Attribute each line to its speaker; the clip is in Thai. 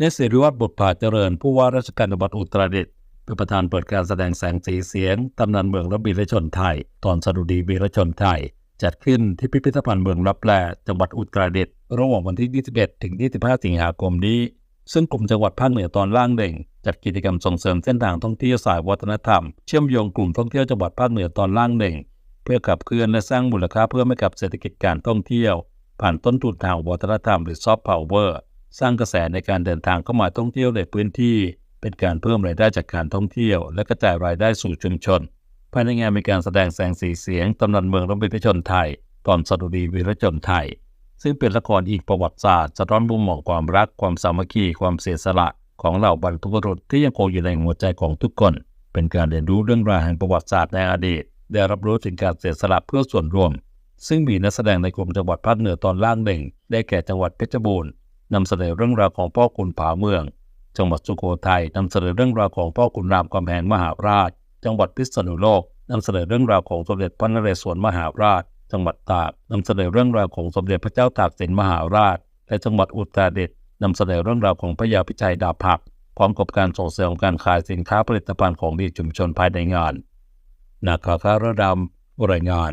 Speaker 1: ในสิริวัฒน์บุตรผาเจริญ ผู้ว่าราชการจังหวัดอุตรดิตถ์เป็นประธานเปิดการแสดงแสงสีเสียงตำนานเมืองและวีรชนไทย ตอนสดุดีวีรชนไทย จัดขึ้นที่พิพิธภัณฑ์เมืองรับแลจังหวัดอุตรดิตถ์ระหว่างวันที่ 21 ถึง 25 สิงหาคมนี้ ซึ่งกลุ่มจังหวัดภาคเหนือตอนล่างเด่งจัดกิจกรรมส่งเสริมเส้นทางท่องเที่ยวสายวัฒนธรรม เชื่อมโยงกลุ่มท่องเที่ยวจังหวัดภาคเหนือตอนล่างเด่งเพื่อขับเคลื่อนและสร้างมูลค่าเพิ่มให้กับเศรษฐกิจการท่องเที่ยว ผ่านต้นทุนทางวัฒนธรรมหรือซอฟต์พาวเวอร์ สร้างกระแสในการเดินทางเข้ามาท่องเที่ยวในพื้นที่ เป็นการเพิ่มรายได้จากการท่องเที่ยว และกระจายรายได้สู่ชุมชน ภายในงานมีการแสดงแสงสีเสียงตำนานเมืองและวีรชนไทย ตอนสดุดีวีรชนไทย ซึ่งเป็นละครอีกประวัติศาสตร์สะท้อนมุมมองความรัก ความสามัคคี ความเสียสละ ของเหล่าบรรพบุรุษที่ยังคงอยู่ในหัวใจของทุกคน เป็นการเรียนรู้เรื่องราวแห่งประวัติศาสตร์ในอดีต ได้รับรู้ถึงการเสียสละเพื่อส่วนรวม ซึ่งมีนักแสดงในกลุ่มจังหวัดภาคเหนือตอนล่างหนึ่งได้แก่จังหวัดเพชรบูรณ์ นำเสนอเรื่องราวของพ่อขุนผาเมือง จังหวัดสุโขทัยนำเสนอเรื่องราวของพ่อขุนรามคำแหงมหาราช จังหวัดพิษณุโลกนำเสนอเรื่องราวของสมเด็จพระนเรศวรมหาราช จังหวัดตากนำเสนอเรื่องราวของสมเด็จพระเจ้าตากสินมหาราช และจังหวัดอุตรดิตถ์นำเสนอเรื่องราวของพระยาพิชัยดาบหักพร้อมกับการส่งเสริมการขายสินค้าผลิตภัณฑ์ของดีชุมชนภายในงานนาคาคาระดำรายงาน